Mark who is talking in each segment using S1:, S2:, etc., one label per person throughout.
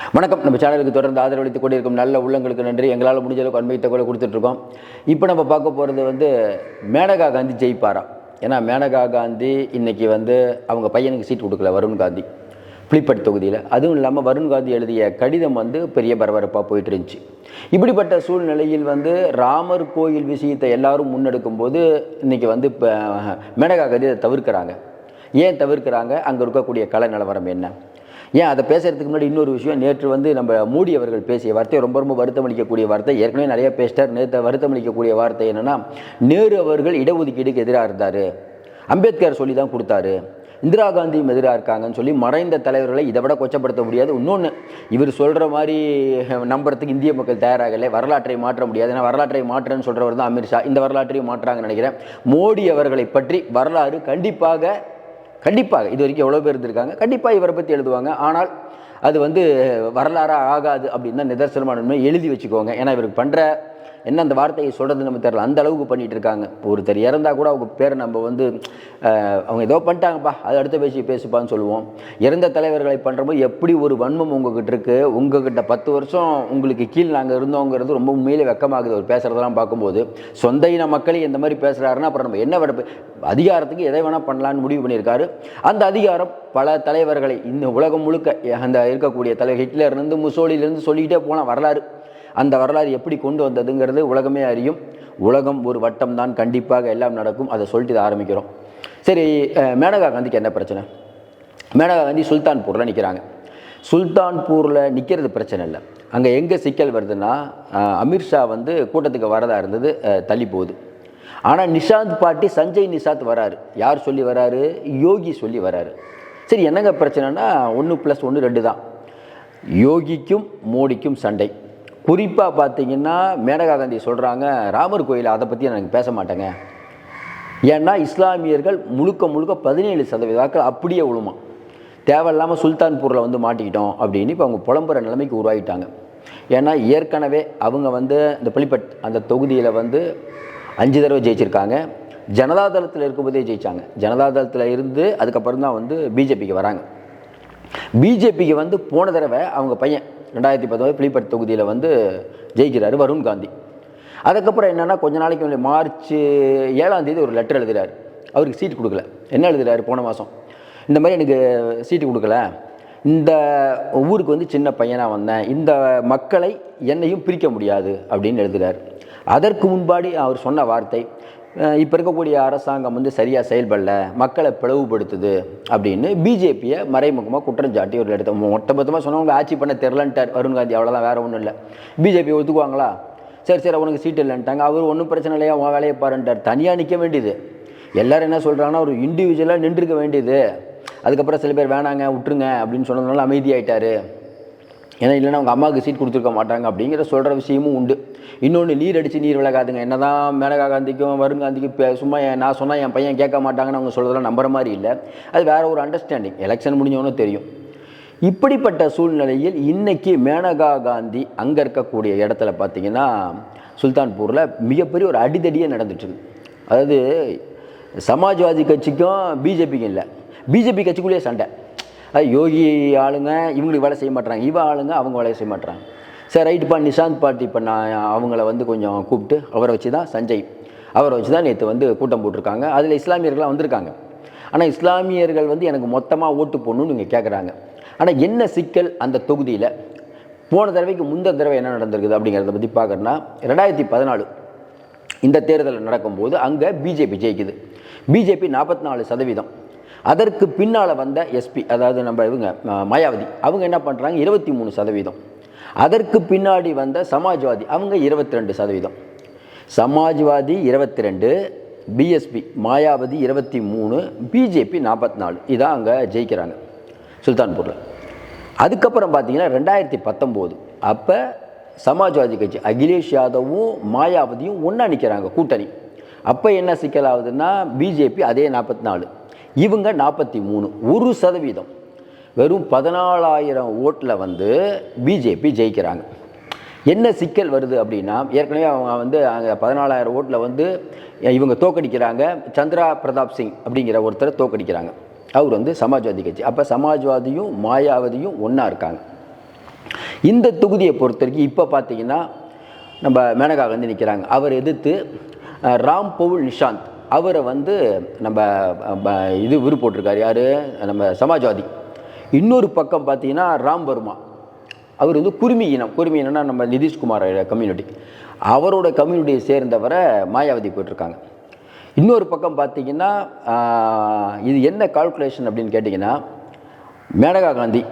S1: வணக்கம். நம்ம சேனலுக்கு தொடர்ந்து ஆதரவளித்துக் கொண்டிருக்கும் நல்ல உள்ளங்களுக்கு நன்றி. எங்களால் முடிஞ்ச அளவுக்கு அண்மை தகவலை கொடுத்துட்ருக்கோம். இப்போ நம்ம பார்க்க போகிறது வந்து மேனகா காந்தி ஜெயிப்பாரா? ஏன்னா மேனகா காந்தி இன்னைக்கு வந்து அவங்க பையனுக்கு சீட் கொடுக்கல வருண் காந்தி. புளிப்பட் தொகுதியில். அதுவும் இல்லாமல் வருண் காந்தி எழுதிய கடிதம் வந்து பெரிய பரபரப்பாக போயிட்டு இருந்துச்சு இப்படிப்பட்ட சூழ்நிலையில் வந்து ராமர் கோயில் விஷயத்தை எல்லாரும் முன்னெடுக்கும் போது இன்னைக்கு வந்து இப்போ மேனகா காந்தி அதை தவிர்க்கிறாங்க. ஏன் தவிர்க்கிறாங்க? அங்கே இருக்கக்கூடிய கல நிலவரம் என்ன? ஏன் அதை பேசுறதுக்கு முன்னாடி இன்னொரு விஷயம் நேற்று வந்து நம்ம மோடி அவர்கள் பேசிய வார்த்தை ரொம்ப ரொம்ப வருத்தம் அளிக்கக்கூடிய வார்த்தை. ஏற்கனவே நிறைய பேசிட்டார். நேற்று வருத்தம் அளிக்கக்கூடிய வார்த்தை என்னன்னா நேரு அவர்கள் இடஒதுக்கீடுக்கு எதிராக இருந்தார். அம்பேத்கர் சொல்லி தான் கொடுத்தாரு. இந்திரா காந்தியும் எதிராக இருக்காங்கன்னு சொல்லி மறைந்த தலைவர்களை இதை விட கொச்சப்படுத்த முடியாது. இன்னொன்று இவர் சொல்கிற மாதிரி நம்புறதுக்கு இந்திய மக்கள் தயாராகலை வரலாற்றை மாற்ற முடியாது. ஏன்னா வரலாற்றை மாற்றன்னு சொல்கிறவர் தான் அமித்ஷா இந்த வரலாற்றையும் மாற்றாங்கன்னு நினைக்கிறேன். மோடி அவர்களை பற்றி வரலாறு கண்டிப்பாக கண்டிப்பாக இது வரைக்கும் எவ்வளோ பேர் இருந்திருக்காங்க? கண்டிப்பாக இவரை பற்றி எழுதுவாங்க. ஆனால் அது வந்து வரலாறாக ஆகாது அப்படின்னு தான் நிதர்சனமான உண்மை எழுதி வச்சுக்கோங்க. ஏன்னா இவருக்கு பண்ணுற என்ன அந்த வார்த்தையை சொல்கிறது நம்ம தெரில அந்த அளவுக்கு பண்ணிட்டு இருக்காங்க. ஒருத்தர் இறந்தால் கூட அவங்க பேரை நம்ம வந்து அவங்க ஏதோ பண்ணிட்டாங்கப்பா அது அடுத்த பேசி பேசுப்பான்னு சொல்லுவோம். இறந்த தலைவர்களை பண்ணுறப்போ எப்படி ஒரு வன்மம் உங்ககிட்ட இருக்குது உங்ககிட்ட பத்து வருஷம் உங்களுக்கு கீழ் நாங்கள் இருந்தோங்கிறது ரொம்ப உண்மையிலே வெக்கமாகுது. அவர் பேசுகிறதெல்லாம் பார்க்கும்போது. சொந்த இன மக்களே இந்த மாதிரி பேசுகிறாருன்னா அப்புறம் நம்ம என்ன விட அதிகாரத்துக்கு எதை வேணால் பண்ணலான்னு முடிவு பண்ணியிருக்காரு. அந்த அதிகாரம் பல தலைவர்களை இந்த உலகம் முழுக்க அந்த இருக்கக்கூடிய தலைவர் ஹிட்லர்லேருந்து முசோலிலேருந்து சொல்லிக்கிட்டே போனால் வரலாறு. அந்த வரலாறு எப்படி கொண்டு வந்ததுங்கிறது உலகமே அறியும். உலகம் ஒரு வட்டம் தான் கண்டிப்பாக எல்லாம் நடக்கும். அதை சொல்லிட்டு இதை ஆரம்பிக்கிறோம். சரி மேனகா காந்திக்கு என்ன பிரச்சனை? மேனகா காந்தி சுல்தான்பூரில் நிற்கிறாங்க சுல்தான்பூரில் நிற்கிறது பிரச்சனை இல்லை. அங்கே எங்கே சிக்கல் வருதுன்னா அஹ், அமித்ஷா வந்து கூட்டத்துக்கு வரதா இருந்தது தள்ளி போகுது. ஆனால் நிஷாந்த் பாட்டி சஞ்சய் நிஷாந்த் வராரு. யார் சொல்லி வராரு? யோகி சொல்லி வராரு. சரி என்னங்க பிரச்சனைனா ஒன்று ப்ளஸ் ஒன்று ரெண்டு தான். யோகிக்கும் மோடிக்கும் சண்டை. குறிப்பாக பார்த்தீங்கன்னா மேனகா காந்தி சொல்கிறாங்க ராமர் கோயில் அதை பற்றி நான் பேச மாட்டேங்க. ஏன்னா இஸ்லாமியர்கள் முழுக்க முழுக்க பதினேழு சதவீத வாக்கள் அப்படியே விழுமா தேவையில்லாமல் சுல்தான்பூரில் வந்து மாட்டிக்கிட்டோம் அப்படின்னு இப்போ அவங்க புலம்புற நிலைமைக்கு உருவாகிட்டாங்க ஏன்னா ஏற்கனவே அவங்க வந்து இந்த புலிப்பட் அந்த தொகுதியில் வந்து அஞ்சு தடவை ஜெயிச்சிருக்காங்க. ஜனதாதளத்தில் இருக்கும்போதே ஜெயிச்சாங்க. ஜனதாதளத்தில் இருந்து அதுக்கப்புறம் தான் வந்து பிஜேபிக்கு வராங்க. பிஜேபிக்கு வந்து போன தடவை அவங்க பையன் ரெண்டாயிரத்தி பத்தொம்பது பிலிப்பட் தொகுதியில் வந்து ஜெயிக்கிறார் வருண் காந்தி. அதுக்கப்புறம் என்னென்னா கொஞ்ச நாளைக்கு முன்னாடி மார்ச் ஏழாம் தேதி ஒரு லெட்டர் எழுதுகிறார் அவருக்கு சீட் கொடுக்கல. என்ன எழுதுகிறாரு போன மாதம் இந்த மாதிரி எனக்கு சீட்டு கொடுக்கல. இந்த ஊருக்கு வந்து சின்ன பையனாக வந்தேன். இந்த மக்களை என்னையும் பிரிக்க முடியாது அப்படின்னு எழுதுறாரு. அதற்கு முன்பாடி அவர் சொன்ன வார்த்தை இப்போ இருக்கக்கூடிய அரசாங்கம் வந்து சரியாக செயல்படல மக்களை பிளவுபடுத்துது அப்படின்னு பிஜேபியை மறைமுகமாக குற்றம் சாட்டி ஒரு எடுத்த மொத்த மொத்தமாக சொன்னவங்க ஆட்சி பண்ண தெரிலன்ட்டார் வருண் காந்தி அவ்வளோதான் வேறு ஒன்றும் இல்லை. பிஜேபி ஒத்துக்குவாங்களா சரி சரி உனக்கு சீட் இல்லைன்ட்டாங்க. அவர் ஒன்றும் பிரச்சனை இல்லையா? உன் வேலையை பாருன்ட்டார். தனியாக நிற்க வேண்டியது. எல்லோரும் என்ன சொல்கிறாங்கன்னா ஒரு இண்டிவிஜுவலாக நின்றுக்க வேண்டியது. அதுக்கப்புறம் சில பேர் வேணாங்க விட்டுருங்க அப்படின்னு சொன்னதுனால அமைதியாயிட்டார். ஏன்னா இல்லைனா அவங்க அம்மாவுக்கு சீட் கொடுத்துருக்க மாட்டாங்க அப்படிங்கிற சொல்கிற விஷயமும் உண்டு. இன்னொன்று நீர் அடித்து நீர் விலகாதுங்க. என்னதான் மேனகா காந்திக்கும் வருண் காந்திக்கும் இப்போ சும்மா நான் சொன்னால் என் பையன் கேட்க மாட்டாங்கன்னு அவங்க சொல்கிறதெல்லாம் நம்புற மாதிரி இல்லை. அது வேறு ஒரு அண்டர்ஸ்டாண்டிங் எலெக்ஷன் முடிஞ்சவனும் தெரியும். இப்படிப்பட்ட சூழ்நிலையில் இன்றைக்கி மேனகா காந்தி அங்கே இருக்கக்கூடிய இடத்துல பார்த்தீங்கன்னா சுல்தான்பூரில் மிகப்பெரிய ஒரு அடிதடியே நடந்துட்டுருக்கு. அதாவது சமாஜ்வாதி கட்சிக்கும் பிஜேபிக்கும் இல்லை. பிஜேபி கட்சிக்குள்ளேயே சண்டை. யோகி ஆளுங்க இவங்களுக்கு வேலை செய்ய மாட்டாங்க இவ ஆளுங்க அவங்க வேலையை செய்ய மாட்டாங்க சரி ரைட்டுப்பா நிஷாந்த் பாட்டி இப்போ நான் அவங்கள வந்து கொஞ்சம் கூப்பிட்டு அவரை வச்சு தான் சஞ்சய் அவரை வச்சு தான் நேற்று வந்து கூட்டம் போட்டிருக்காங்க. அதில் இஸ்லாமியர்கள்லாம் வந்திருக்காங்க. ஆனால் இஸ்லாமியர்கள் வந்து எனக்கு மொத்தமாக ஓட்டு போடணும்னு இங்கே கேட்குறாங்க ஆனால் என்ன சிக்கல் அந்த தொகுதியில்? போன தடவைக்கு முந்த தடவை என்ன நடந்திருக்குது அப்படிங்கிறத பற்றி பார்க்குறேன்னா ரெண்டாயிரத்தி பதினாலு இந்த தேர்தல் நடக்கும்போது அங்கே பிஜேபி ஜெயிக்குது. பிஜேபி நாற்பத்தி நாலு சதவீதம். அதற்கு பின்னால் வந்த எஸ்பி அதாவது நம்ம இவங்க மாயாவதி அவங்க என்ன பண்ணுறாங்க இருபத்தி மூணு சதவீதம். அதற்கு பின்னாடி வந்த சமாஜ்வாதி அவங்க இருபத்தி ரெண்டு சதவீதம். சமாஜ்வாதி இருபத்தி ரெண்டு பிஎஸ்பி மாயாவதி இருபத்தி மூணு பிஜேபி நாற்பத்தி நாலு. இதான் அங்கே ஜெயிக்கிறாங்க சுல்தான்பூரில். அதுக்கப்புறம் பார்த்தீங்கன்னா ரெண்டாயிரத்தி பத்தொம்போது. அப்போ சமாஜ்வாதி கட்சி அகிலேஷ் யாதவும் மாயாவதியும் ஒன்றா நிற்கிறாங்க கூட்டணி. அப்போ என்ன சிக்கலாகுதுன்னா பிஜேபி அதே நாற்பத்தி நாலு. இவங்க நாற்பத்தி மூணு ஒரு சதவீதம். வெறும் பதினாலாயிரம் ஓட்டில் வந்து பிஜேபி ஜெயிக்கிறாங்க. என்ன சிக்கல் வருது அப்படின்னா ஏற்கனவே அவங்க வந்து அங்கே பதினாலாயிரம் ஓட்டில் வந்து இவங்க தோக்கடிக்கிறாங்க. சந்திரா பிரதாப் சிங் அப்படிங்கிற ஒருத்தரை தோக்கடிக்கிறாங்க. அவர் வந்து சமாஜ்வாதி கட்சி. அப்போ சமாஜ்வாதியும் மாயாவதியும் ஒன்றா இருக்காங்க. இந்த தொகுதியை பொறுத்த வரைக்கும் இப்போ பார்த்தீங்கன்னா நம்ம மேனகா காந்தி நிற்கிறாங்க அவர் எதிர்த்து ராம் பவுல் நிஷாந்த் அவரை வந்து நம்ம ப- இது விரு போட்டிருக்காரு யார்? நம்ம சமாஜ்வாதி. இன்னொரு பக்கம் பார்த்தீங்கன்னா ராம் வர்மா. அவர் வந்து குருமி இனம். குருமி இனம்னா நம்ம நிதிஷ்குமார் கம்யூனிட்டி அவரோட கம்யூனிட்டியை சேர்ந்தவரை மாயாவதி போயிட்டுருக்காங்க இன்னொரு பக்கம் பார்த்தீங்கன்னா இது என்ன கால்குலேஷன் அப்படின்னு கேட்டிங்கன்னா மேனகா காந்தி.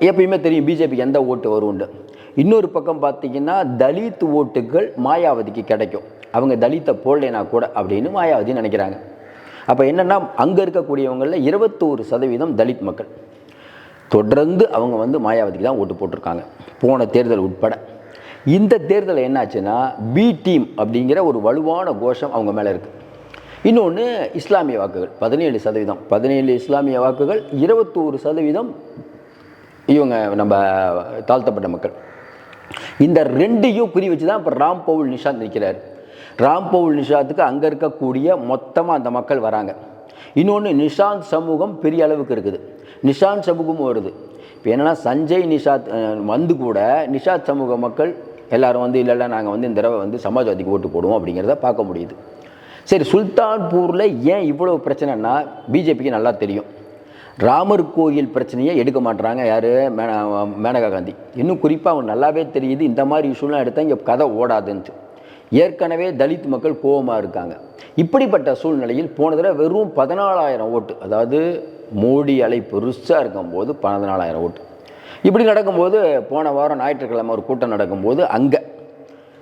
S1: எப்பயுமே தெரியும் பிஜேபிக்கு எந்த ஓட்டு வரும்ண்டு இன்னொரு பக்கம் பார்த்தீங்கன்னா தலித் ஓட்டுகள் மாயாவதிக்கு கிடைக்கும். அவங்க தலித்தை போடலைனா கூட அப்படின்னு மாயாவதி நினைக்கிறாங்க. அப்போ என்னென்னா அங்கே இருக்கக்கூடியவங்களில் இருபத்தோரு சதவீதம் தலித் மக்கள். தொடர்ந்து அவங்க வந்து மாயாவதிக்கு தான் ஓட்டு போட்டிருக்காங்க. போன தேர்தல் உட்பட. இந்த தேர்தலில் என்னாச்சுன்னா பி டீம் அப்படிங்கிற ஒரு வலுவான கோஷம் அவங்க மேலே இருக்குது இன்னொன்று இஸ்லாமிய வாக்குகள். பதினேழு சதவீதம். பதினேழு இஸ்லாமிய வாக்குகள் இருபத்தோரு சதவீதம் இவங்க நம்ம தாழ்த்தப்பட்ட மக்கள். இந்த ரெண்டையும் குறி வச்சு தான் இப்போ ராம் பவுல் நிஷாந்த் நிற்கிறார் ராம்பவுல் நிஷாத்துக்கு அங்கே இருக்கக்கூடிய மொத்தமாக அந்த மக்கள் வராங்க. இன்னொன்று நிஷாந்த் சமூகம் பெரிய அளவுக்கு இருக்குது. நிஷாந்த் சமூகமும் வருது. இப்போ என்னென்னா சஞ்சய் நிஷாத் வந்து கூட நிஷாத் சமூக மக்கள் எல்லோரும் வந்து இல்லைல்ல நாங்கள் வந்து இந்த தடவை வந்து சமாஜ்வாதிக்கு ஓட்டு போடுவோம் அப்படிங்கிறத பார்க்க முடியுது. சரி சுல்தான்பூரில் ஏன் இவ்வளோ பிரச்சனைன்னா பிஜேபிக்கு நல்லா தெரியும். ராமர் கோயில் பிரச்சனையை எடுக்க மாட்டுறாங்க யார்? மேனகா காந்தி. இன்னும் குறிப்பாக அவங்க நல்லாவே தெரியுது இந்த மாதிரி இஷ்யூலாம் எடுத்தால் இங்கே கதை ஓடாதுன்ட்டு. ஏற்கனவே தலித் மக்கள் கோபமாக இருக்காங்க. இப்படிப்பட்ட சூழ்நிலையில் போன தடவை வெறும் பதினாலாயிரம் ஓட்டு அதாவது மோடி அலை பெருசாக இருக்கும்போது பதினாலாயிரம் ஓட்டு. இப்படி நடக்கும்போது போன வாரம் ஞாயிற்றுக்கிழமை ஒரு கூட்டம் நடக்கும்போது அங்கே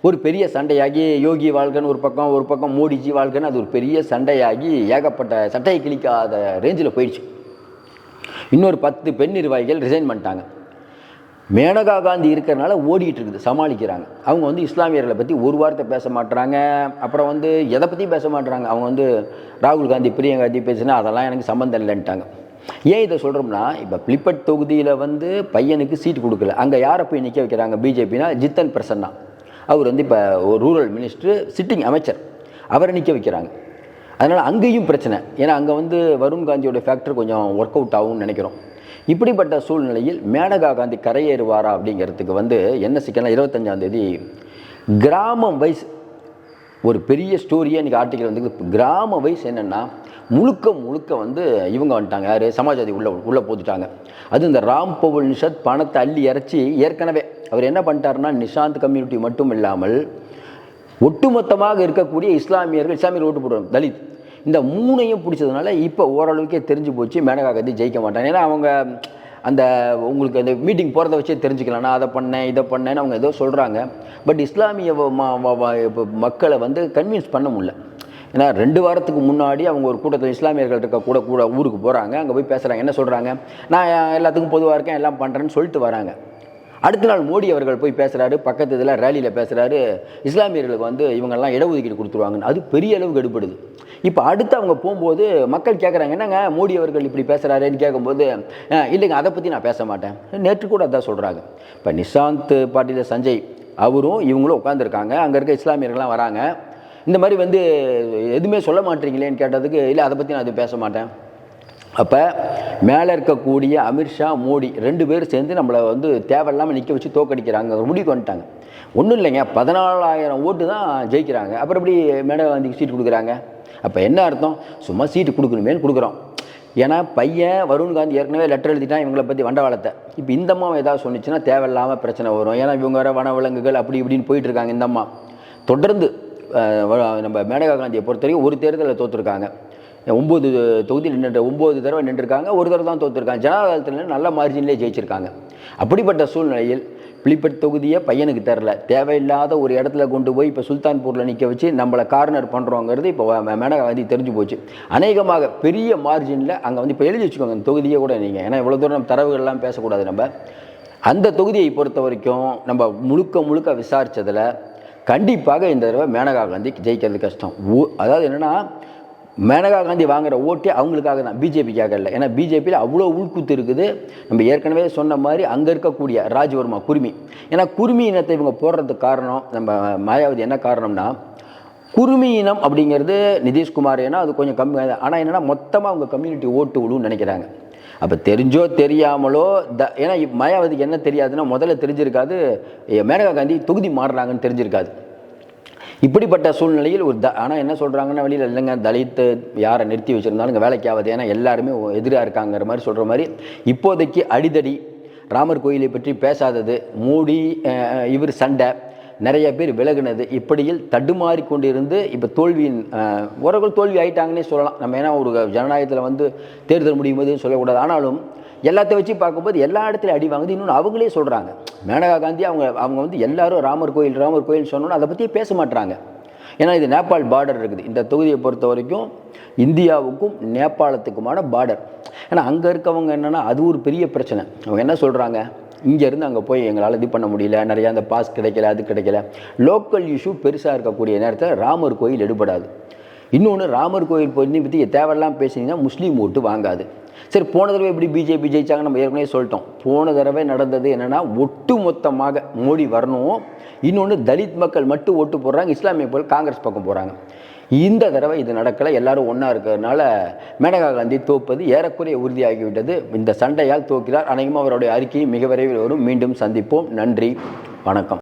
S1: ஒரு பெரிய சண்டையாகி யோகி வாழ்கன்னு ஒரு பக்கம் ஒரு பக்கம் மோடிஜி வாழ்கன்னு அது ஒரு பெரிய சண்டையாகி ஏகப்பட்ட சட்டையை கிழிக்காத ரேஞ்சில் போயிடுச்சு. இன்னொரு பத்து பெண் நிர்வாகிகள் ரிசைன் பண்ணிட்டாங்க. மேனகா காந்தி இருக்கிறனால ஓடிட்டு இருக்குது சமாளிக்கிறாங்க. அவங்க வந்து இஸ்லாமியர்களை பற்றி ஒரு வார்த்தை பேச மாட்டுறாங்க அப்புறம் வந்து எதை பற்றியும் பேச மாட்டுறாங்க அவங்க வந்து ராகுல் காந்தி பிரியங்கா காந்தி பேசினா அதெல்லாம் எனக்கு சம்மந்தம் இல்லைன்ட்டாங்க. ஏன் இதை சொல்கிறோம்னா இப்போ பிளிப்பட் தொகுதியில் வந்து பையனுக்கு சீட் கொடுக்கல. அங்கே யாரை போய் நிற்க வைக்கிறாங்க பிஜேபினா ஜித்தன் பிரசன்னா. அவர் வந்து இப்போ ஒரு ரூரல் மினிஸ்டர் சிட்டிங் அமைச்சர். அவரை நிற்க வைக்கிறாங்க. அதனால் அங்கேயும் பிரச்சனை. ஏன்னா அங்கே வந்து வருண் காந்தியோட ஃபேக்டர் கொஞ்சம் ஒர்க் அவுட் ஆகும்னு நினைக்கிறோம். இப்படிப்பட்ட சூழ்நிலையில் மேனகா காந்தி கரையேறுவாரா அப்படிங்கிறதுக்கு வந்து என்ன சிக்கல்னா இருபத்தஞ்சாம் தேதி கிராமம் வைஸ் ஒரு பெரிய ஸ்டோரியே இன்றைக்கி ஆர்டிக்கல் வந்து கிராம வைஸ் என்னென்னா முழுக்க முழுக்க வந்து இவங்க வந்துட்டாங்க. யார்? சமாஜ்வாதி உள்ளே உள்ளே போட்டுட்டாங்க. அது இந்த ராம் பவுல் நிஷாத் பணத்தை அள்ளி இறச்சி ஏற்கனவே அவர் என்ன பண்ணிட்டாருன்னா நிஷாந்த் கம்யூனிட்டி மட்டும் இல்லாமல் ஒட்டுமொத்தமாக இருக்கக்கூடிய இஸ்லாமியர்கள் இஸ்லாமியர் ஓட்டு போடுவாங்க. தலித். இந்த மூணையும் பிடிச்சதுனால இப்போ ஓரளவுக்கே தெரிஞ்சு போச்சு. மேனகா காந்தி ஜெயிக்க மாட்டாங்க. ஏன்னா அவங்க அந்த உங்களுக்கு அந்த மீட்டிங் போகிறத வச்சே தெரிஞ்சுக்கலாம். நான் அதை பண்ணேன் இதை பண்ணேன்னு அவங்க ஏதோ சொல்கிறாங்க பட் இஸ்லாமிய மக்களை வந்து கன்வின்ஸ் பண்ண முடியல. ஏன்னா ரெண்டு வாரத்துக்கு முன்னாடி அவங்க ஒரு கூட்டத்தில் இஸ்லாமியர்கள் இருக்க கூட கூட ஊருக்கு போகிறாங்க அங்கே போய் பேசுகிறாங்க என்ன சொல்கிறாங்க நான் எல்லாத்துக்கும் பொதுவாக இருக்கேன் எல்லாம் பண்ணுறேன்னு சொல்லிட்டு வராங்க. அடுத்த நாள் மோடி அவர்கள் போய் பேசுகிறாரு பக்கத்து இதில் ரேலியில் பேசுகிறாரு இஸ்லாமியர்களுக்கு வந்து இவங்கெல்லாம் இடஒதுக்கீடு கொடுத்துருவாங்கன்னு. அது பெரிய அளவுக்கு எடுப்படுது இப்போ அடுத்து அவங்க போகும்போது மக்கள் கேட்குறாங்க என்னங்க மோடி அவர்கள் இப்படி பேசுகிறாருன்னு கேட்கும்போது இல்லைங்க அதை பற்றி நான் பேச மாட்டேன். நேற்று கூட அதான் சொல்கிறாங்க இப்போ நிஷாந்த் பாட்டியில் சஞ்சய் அவரும் இவங்களும் உட்காந்துருக்காங்க அங்கே இருக்க இஸ்லாமியர்கள்லாம் வராங்க. இந்த மாதிரி வந்து எதுவுமே சொல்ல மாட்டீங்களேன்னு கேட்டதுக்கு இல்லை அதை பற்றி நான் எதுவும் பேச மாட்டேன். அப்போ மேலே இருக்கக்கூடிய அமித்ஷா மோடி ரெண்டு பேரும் சேர்ந்து நம்மளை வந்து தேவையில்லாமல் நிற்க வச்சு தோக்கடிக்கிறாங்க ஒரு முடிவுக்கு வந்துட்டாங்க. ஒன்றும் இல்லைங்க பதினாலாயிரம் ஓட்டு தான் ஜெயிக்கிறாங்க. அப்புறம் எப்படி மேடம் காந்திக்கு சீட்டு கொடுக்குறாங்க? அப்போ என்ன அர்த்தம்? சும்மா சீட்டு கொடுக்கணுமேன்னு கொடுக்குறோம். ஏன்னா பையன் வருண் காந்தி ஏற்கனவே லெட்டர் எழுதிட்டான் இவங்களை பற்றி வண்டவாளத்தை இப்போ இந்த அம்மா ஏதாவது சொன்னிச்சுன்னா தேவையில்லாமல் பிரச்சனை வரும். ஏன்னா இவங்க வர வனவிலங்குகள் அப்படி இப்படின்னு போயிட்டுருக்காங்க இந்த அம்மா. தொடர்ந்து வ- நம்ம மேனகா காந்தியை பொறுத்த வரைக்கும் ஒரு தேர்தலில் தோற்றுருக்காங்க ஒம்பது தொகுதியில் நின்று ஒம்பது தடவை நின்றுருக்காங்க ஒரு தடவை தான் தோற்றுருக்காங்க ஜனதாதளத்தில் நல்ல மார்ஜின்லேயே ஜெயிச்சிருக்காங்க. அப்படிப்பட்ட சூழ்நிலையில் பிளிப்பட் தொகுதியை பையனுக்கு தரல. தேவையில்லாத ஒரு இடத்துல கொண்டு போய் இப்போ சுல்தான்பூரில் நிற்க வச்சு நம்மளை கார்னர் பண்ணுறோங்கிறது இப்போ மேனகா வந்து தெரிஞ்சு போச்சு. அநேகமாக பெரிய மார்ஜினில் அங்கே வந்து இப்போ எழுதி வச்சுக்கோங்க இந்த தொகுதியை கூட நீங்கள் ஏன்னா இவ்வளோ தூரம் தரவுகள்லாம் பேசக்கூடாது நம்ம. அந்த தொகுதியை பொறுத்த வரைக்கும் நம்ம முழுக்க முழுக்க விசாரித்ததில் கண்டிப்பாக இந்த தடவை மேனகா காந்தி ஜெயிக்கிறது கஷ்டம். அதாவது என்னென்னா மேனகா காந்தி வாங்குகிற ஓட்டே அவங்களுக்காக தான். பிஜேபிக்காக இல்லை. ஏன்னா பிஜேபியில் அவ்வளோ உள்குத்து இருக்குது. நம்ம ஏற்கனவே சொன்ன மாதிரி அங்கே இருக்கக்கூடிய ராஜ்வர்மா குருமி. ஏன்னா குருமி இனத்தை இவங்க போடுறதுக்கு காரணம் நம்ம மாயாவதி என்ன காரணம்னா குருமி இனம் அப்படிங்கிறது நிதிஷ்குமார் ஏன்னா அது கொஞ்சம் கம்மி. ஆனால் என்னென்னா மொத்தமாக அவங்க கம்யூனிட்டி ஓட்டு விழுன்னு நினைக்கிறாங்க. அப்போ தெரிஞ்சோ தெரியாமலோ த ஏன்னா மாயாவதிக்கு என்ன தெரியாதுன்னா முதல்ல தெரிஞ்சிருக்காது மேனகா காந்தி தொகுதி மாறுறாங்கன்னு தெரிஞ்சிருக்காது. இப்படிப்பட்ட சூழ்நிலையில் ஒரு த ஆனால் என்ன சொல்கிறாங்கன்னா வெளியில் இல்லைங்க தலித்து யாரை நிறுத்தி வச்சுருந்தாலும் இங்கே வேலைக்கு ஆகாது ஏன்னா எல்லாருமே எதிராக இருக்காங்கிற மாதிரி சொல்கிற மாதிரி இப்போதைக்கு அடிதடி ராமர் கோயிலை பற்றி பேசாதது மூடி இவர் சண்டை நிறைய பேர் விலகுனது இப்படியில் தடுமாறி கொண்டிருந்து இப்போ தோல்வியின் அஹ், ஓரளவு தோல்வி ஆயிட்டாங்கன்னே சொல்லலாம். நம்ம ஏன்னா ஒரு ஜனநாயகத்தில் வந்து தேர்தல் முடியும் போது சொல்லக்கூடாது. ஆனாலும் எல்லாத்தையும் வச்சு பார்க்கும்போது எல்லா இடத்துலையும் அடி வாங்குது இன்னொன்று அவங்களே சொல்கிறாங்க மேனகா காந்தி அவங்க அவங்க வந்து எல்லாரும் ராமர் கோயில் ராமர் கோயில் சொன்னோன்னு அதை பற்றியே பேச மாட்டுறாங்க ஏன்னா இது நேபாள் பார்டர் இருக்குது. இந்த தொகுதியை பொறுத்த வரைக்கும் இந்தியாவுக்கும் நேபாளத்துக்குமான பார்டர் ஏன்னா அங்கே இருக்கவங்க என்னென்னா அது ஒரு பெரிய பிரச்சனை. அவங்க என்ன சொல்கிறாங்க இங்கேருந்து அங்கே போய் எங்களால் இது பண்ண முடியல நிறையா அந்த பாஸ் கிடைக்கல அது கிடைக்கல. லோக்கல் இஷ்யூ பெருசாக இருக்கக்கூடிய நேரத்தில் ராமர் கோயில் எடுபடாது. இன்னொன்று ராமர் கோயில் போய் பற்றி தேவையெல்லாம் பேசினீங்கன்னா முஸ்லீம் ஓட்டு வாங்காது. சரி போன தடவை எப்படி பிஜேபி ஜெயிச்சாங்க நம்ம ஏற்கனவே சொல்லிட்டோம். போன தடவை நடந்தது என்னென்னா ஒட்டு மொத்தமாக மோடி வரணும். இன்னொன்று தலித் மக்கள் மட்டும் ஓட்டு போடுறாங்க இஸ்லாமிய போல் காங்கிரஸ் பக்கம் போகிறாங்க இந்த தடவை இது நடக்கலை எல்லாரும் ஒன்றா இருக்கிறதுனால மேனகா காந்தி தோப்பது ஏறக்குறைய உறுதியாகிவிட்டது. இந்த சண்டையால் தோக்கிறார் அநேகமாக அவருடைய அறிக்கையை மிக விரைவில் வரும். மீண்டும் சந்திப்போம். நன்றி வணக்கம்.